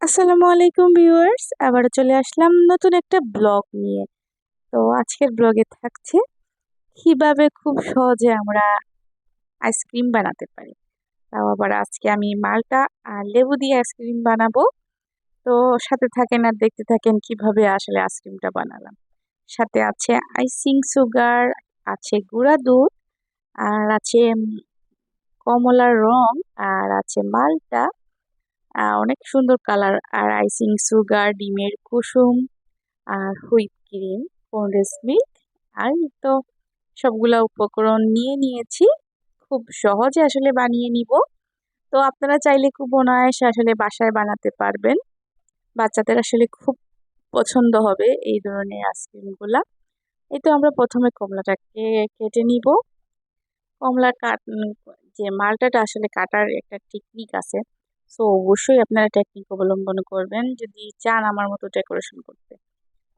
আসসালামু আলাইকুম ভিউয়ার্স আবার চলে আসলাম নতুন একটা ব্লগ নিয়ে। তো আজকের ব্লগে থাকছে কীভাবে খুব সহজে আমরা আইসক্রিম বানাতে পারি। তাও আবার আজকে আমি মালটা আর লেবু দিয়ে আইসক্রিম বানাবো। তো সাথে থাকেন আর দেখতে থাকেন কীভাবে আসলে আইসক্রিমটা বানালাম। সাথে আছে আইসিং সুগার, আছে গুঁড়া দুধ, আর আছে কমলার রং, আর আছে মালটা। অনেক সুন্দর কালার আর আইসিং সুগার ডিমের কুসুম, আর হুইপ ক্রিম কন্ডেন্স মিল্ক আর তো সবগুলা উপকরণ নিয়ে নিয়েছি। খুব সহজে আসলে বানিয়ে নিব। তো আপনারা চাইলে খুব অনায়াসে আসলে বাসায় বানাতে পারবেন। বাচ্চাদের আসলে খুব পছন্দ হবে এই ধরনের আইসক্রিমগুলা এই তো আমরা প্রথমে কমলাটাকে কেটে নিব। কমলা কাট যে মালটাটা আসলে কাটার একটা টেকনিক আছে। সো অবশ্যই আপনারা টেকনিক অবলম্বন করবেন। যদি চান আমার মতো ডেকোরেশন করতে।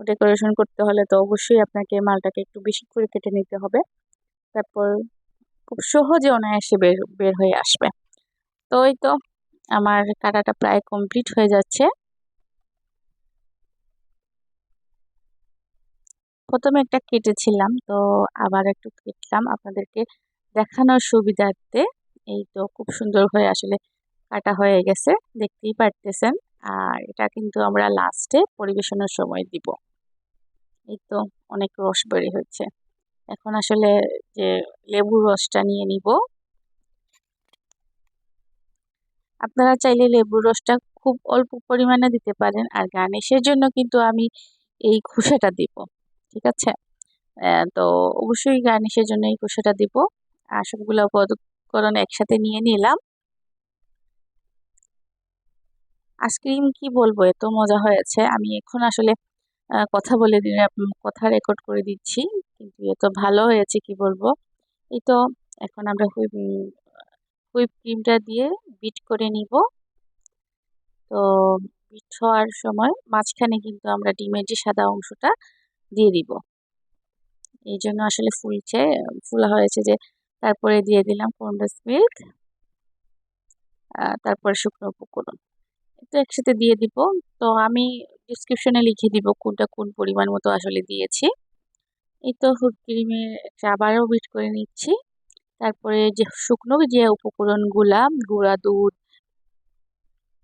ডেকোরেশন করতে হলে তো অবশ্যই আপনাকে মালটাকে একটু বেশি করে কেটে নিতে হবে। তারপর খুব সহজে অনায়াসে বের বের হয়ে আসবে। তো ওই তো আমার কাটাটা প্রায় কমপ্লিট হয়ে যাচ্ছে। প্রথমে একটা কেটেছিলাম, তো আবার একটু কেটলাম। আপনাদেরকে দেখানোর সুবিধার্থে এই তো খুব সুন্দর হয়ে আসলে কাটা হয়ে গেছে, দেখতেই পারতেছেন। আর এটা কিন্তু আমরা লাস্টে পরিবেশনের সময় দিব। এই তো অনেক রস বেড়ে হচ্ছে এখন আসলে যে লেবুর রসটা নিয়ে নিব। আপনারা চাইলে লেবুর রসটা খুব অল্প পরিমাণে দিতে পারেন, আর গার্নিশের জন্য কিন্তু আমি এই খোসাটা দিব, ঠিক আছে? তো অবশ্যই গার্নিশের জন্য এই খোসাটা দিব। আর সবগুলো উপকরণ একসাথে নিয়ে নিলাম। আইসক্রিম কি বলব? এত মজা হয়েছে। আমি এখন আসলে কথা বলে কথা রেকর্ড করে দিচ্ছি। কিন্তু এত ভালো হয়েছে, কি বলব? এই তো এখন আমরা হুইপ হুইপ ক্রিমটা দিয়ে বিট করে নিব। তো বিট হওয়ার সময় মাঝখানে কিন্তু আমরা ডিমের যে সাদা অংশটা দিয়ে দিব। এই জন্য আসলে ফুলছে, ফুলা হয়েছে যে তারপরে দিয়ে দিলাম কন্ডেন্স মিল্ক তারপরে শুকনো উপকরণ তো একসাথে দিয়ে দিব। তো আমি ডিসক্রিপশনে লিখে দিব কোনটা কোন পরিমাণ মতো আসলে দিয়েছি। এই তো হুড ক্রিমে আবারও বিট করে নিচ্ছি। তারপরে যে শুকনো যে উপকরণগুলা, গুঁড়া দুধ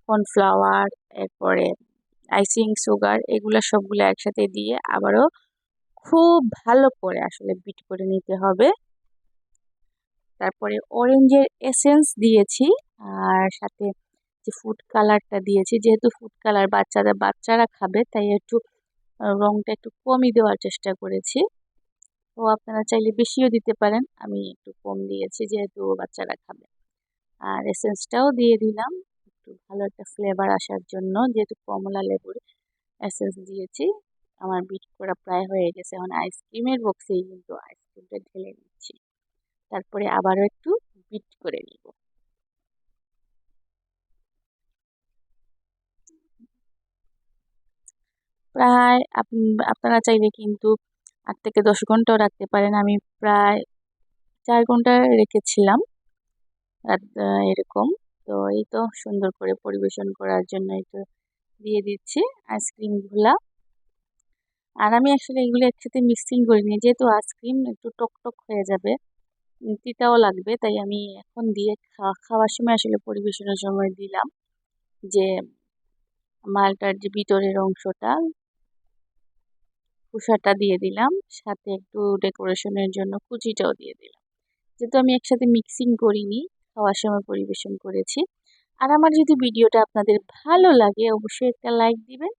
কর্নফ্লাওয়ার এরপরে আইসিং সুগার এগুলো সবগুলো একসাথে দিয়ে আবারও খুব ভালো করে আসলে বিট করে নিতে হবে। তারপরে অরেঞ্জের এসেন্স দিয়েছি, আর সাথে যে ফুড কালারটা দিয়েছি। যেহেতু ফুড কালার বাচ্চাদের বাচ্চারা খাবে, তাই একটু রংটা একটু কমই দেওয়ার চেষ্টা করেছি। তো আপনারা চাইলে বেশিও দিতে পারেন, আমি একটু কম দিয়েছি যেহেতু বাচ্চারা খাবে। আর এসেন্সটাও দিয়ে দিলাম, একটু ভালো একটা ফ্লেভার আসার জন্য, যেহেতু কমলা লেবুর এসেন্স দিয়েছি, আমার বিট করা প্রায় হয়ে গেছে। এখন আইসক্রিমের বক্সেই কিন্তু আইসক্রিমটা ঢেলে নিচ্ছি। তারপরে আবারও একটু বিট করে নিব। প্রায় আপনারা চাইলে কিন্তু আট থেকে দশ ঘন্টাও রাখতে পারেন। আমি প্রায় চার ঘণ্টা রেখেছিলাম এরকম। তো এই তো সুন্দর করে পরিবেশন করার জন্য এই তো দিয়ে দিচ্ছি আইসক্রিমগুলা আর আমি আসলে এগুলো একসাথে মিক্সিং করিনি যেহেতু আইসক্রিম একটু টক টক হয়ে যাবে, তিতাও লাগবে, তাই আমি এখন দিয়ে খাওয়ার সময় আসলে পরিবেশনের সময় দিলাম যে মালটার যে ভিতরের অংশটা কুসাটা দিয়ে দিলাম, সাথে একটু ডেকোরেশনের জন্য কুচিটাও দিয়ে দিলাম। যেহেতু আমি একসাথে মিক্সিং করিনি, খাওয়ার সময় পরিবেশন করেছি। আর আমার যদি ভিডিওটা আপনাদের ভালো লাগে, অবশ্যই একটা লাইক দিবেন।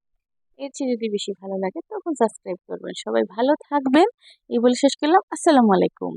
এর চেয়ে যদি বেশি ভালো লাগে, তখন সাবস্ক্রাইব করবেন। সবাই ভালো থাকবেন। এই বলে শেষ করলাম। আসসালামু আলাইকুম।